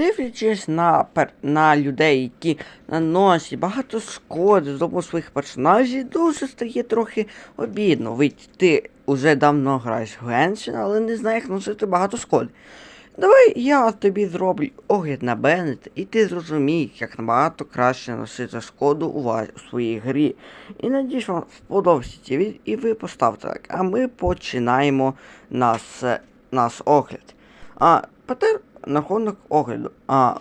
дивлячись на, на людей, які наносять багато шкоди з своїх персонажів, дуже стає трохи обідно. Ведь ти уже давно граєш в Геншин, але не знаєш, як наносити багато шкоди. Давай я тобі зроблю огляд на Беннет, і ти зрозумієш, як набагато краще носити шкоду у, вас, у своїй грі. І надіюсь, вам сподобається відео, і ви поставте лайк. А ми починаємо наш, е, наш огляд. А тепер рахунок огляду. А,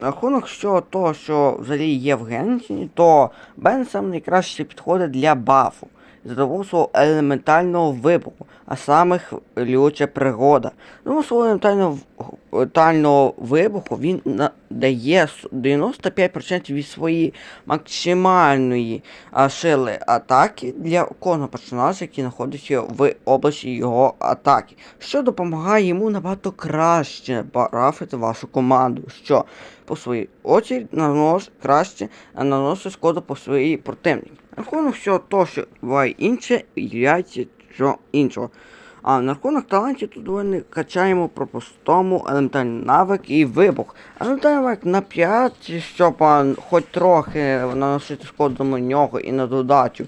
рахунок що того, що взагалі є в Генсіні, то Бен сам найкраще підходить для бафу. Того свого елементального вибуху, а саме хвилююча пригода. Тому свого елементального, елементального вибуху він на- дає 95% від своєї максимальної сили атаки для кожного персонажа, який знаходиться в області його атаки, що допомагає йому набагато краще барафити вашу команду, що по своїй очі наносить краще наносить шкоду по своїй противнику. Рахунок всього того, що буває інше, являється що іншого. А на рахунок талантів тут ми качаємо про простому елементарний навик і вибух. Елементарний навик на 5, щоб а, хоч трохи наносити шкоду на нього і на додачу,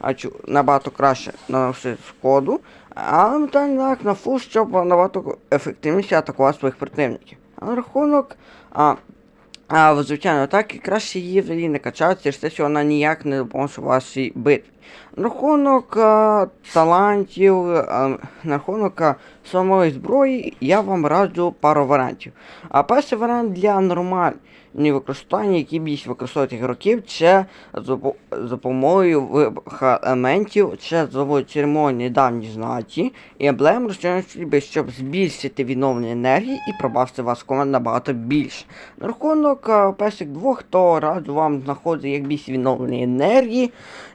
а набагато краще наносити шкоду. А елементарний навик на фул, щоб набагато ефективніше атакувати своїх противників. А на рахунок а, а звичайно і краще її взагалі не качати, через те, що вона ніяк не допоможе вашій битві. Рахунок а, талантів, а, на рахунок самої зброї, я вам раджу пару варіантів. А перший варіант для нормального використання, які більше використовують ігроків, це за допомогою елементів, це за допомогою церемонії давні знаті і емблем розчинної щоб збільшити відновлення енергії і пробавити вас команд набагато більше. На рахунок перших двох, то раджу вам знаходити як більше відновлення енергії,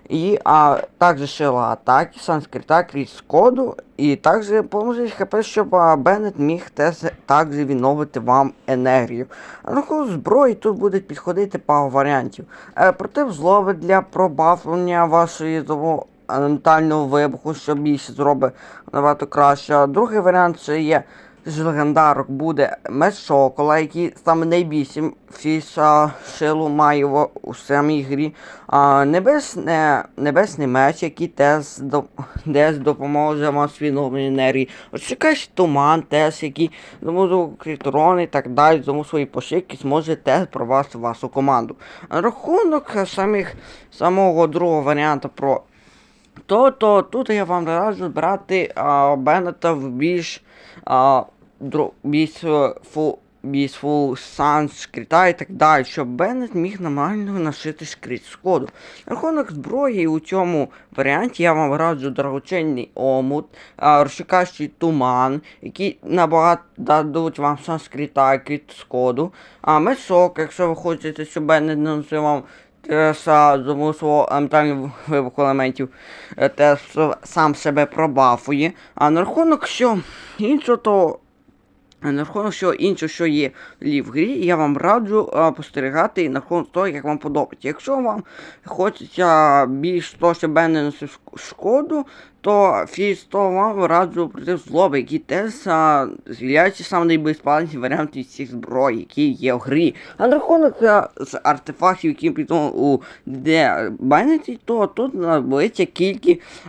і а, також сила атаки, санскрита, крізь коду, і також поможе хп, щоб а, Беннет міг теж також відновити вам енергію. А зброї тут буде підходити пару варіантів. Е, против злови для пробафлення вашої того елементального вибуху, що більше зробить набагато краще. А Другий варіант це є з легендарок буде меч Шокола, який саме найбільшим фіша силу має в, у самій грі. А, небесне, небесний меч, який теж, до, теж допоможе вам відновленню енергії. Якийсь туман теж, який тому кріторон і так далі, тому свої пошивки зможе теж провести вашу команду. Рахунок самих, самого другого варіанту про то, то тут я вам раджу брати а, Беннета в більш а, дру, більш е, фу, більш фул сан скрита і так далі, щоб Беннет міг нормально нашити скрит шкоду. Рахунок зброї у цьому варіанті я вам раджу дорогоцінний омут, розшукаючий туман, які набагато дадуть вам сан скрита і крит шкоду. А мешок, якщо ви хочете, щоб Беннет наносив вам тому свого елементарного вибуху елементів е, те сам себе пробафує. А на рахунок що іншого, то на рахунок що іншого, що є в грі, я вам раджу а, спостерігати і на рахунок того, як вам подобається. Якщо вам хочеться більш того, щоб не носив шкоду, то фіз то вам раджу проти злоби, які теж з'являються саме найбезпечніші варіанти всіх зброї, які є в грі. А на рахунок а, з артефактів, які притом у де Байнеті, то тут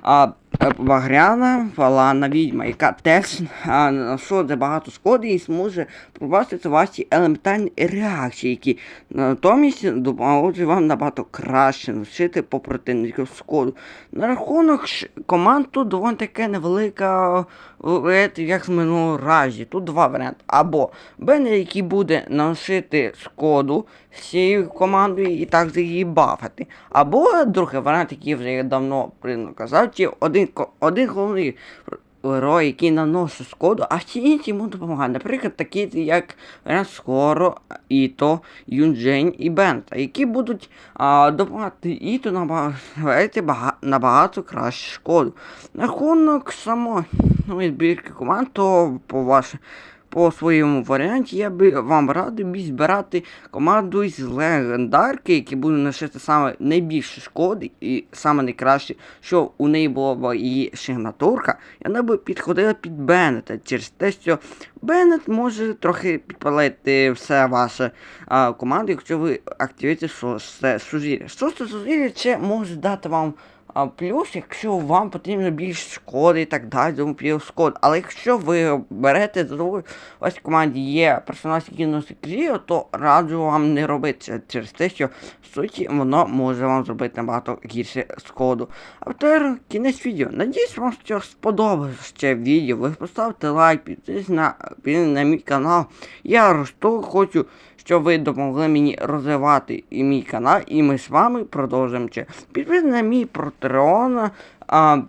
а, е, багряна фалана відьма, яка теж наносить багато шкоди і зможе пробачити ваші елементарні реакції, які натомість допоможуть вам набагато краще носити по противнику шкоду. На рахунок команд тут доволі таке невелика, е, як з минулого разі. Тут два варіанти. Або Беннер, який буде наносити шкоду з цією командою і так її бафати. Або другий варіант, який вже я давно казав, чи один, один головний герой, який наносить шкоду, а всі інші йому допомагають. Наприклад, такі як Скоро, Іто, Юнджень і Бента, які будуть а, допомагати Іто набагато, набагато краще шкоду. На рахунок самої збірки команд, то по ваше по своєму варіанті, я би вам радив би збирати команду з легендарки, які будуть носити саме найбільше шкоди і саме найкраще, що у неї була б її сигнатурка, і вона би підходила під Беннета через те, що Беннет може трохи підпалити все ваше а, команду, якщо ви активуєте сузір'я. Шосте сузір'я це може дати вам а, плюс, якщо вам потрібно більше шкоди і так далі, тому плюс шкод. Але якщо ви берете за вас в команді є персонаж, який носить кріо, то раджу вам не робити це через те, що в суті воно може вам зробити набагато гірше шкоду. А тепер кінець відео. Надіюсь, вам що сподобалось це відео. Ви поставте лайк, підписуйтесь на, на мій канал. Я росту хочу, щоб ви допомогли мені розвивати і мій канал, і ми з вами продовжимо. Підписуйтесь на мій Patreon. А,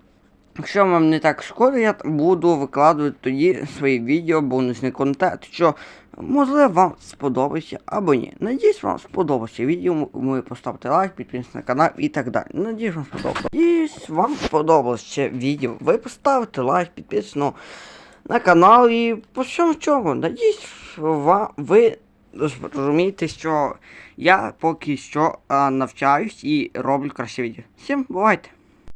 Якщо вам не так шкода, я буду викладувати тоді свої відео, бонусний контент, що можливо вам сподобається або ні. Надіюсь, вам сподобається відео, ви поставте лайк, підписуйтесь на канал і так далі. Надіюсь, вам сподобалося. Надіюсь, вам сподобалось це відео. Ви поставите лайк, підписуйтесь ну, на канал і по всьому чому. Надіюсь, ви розумієте, що я поки що навчаюсь і роблю краще відео. Всім бувайте!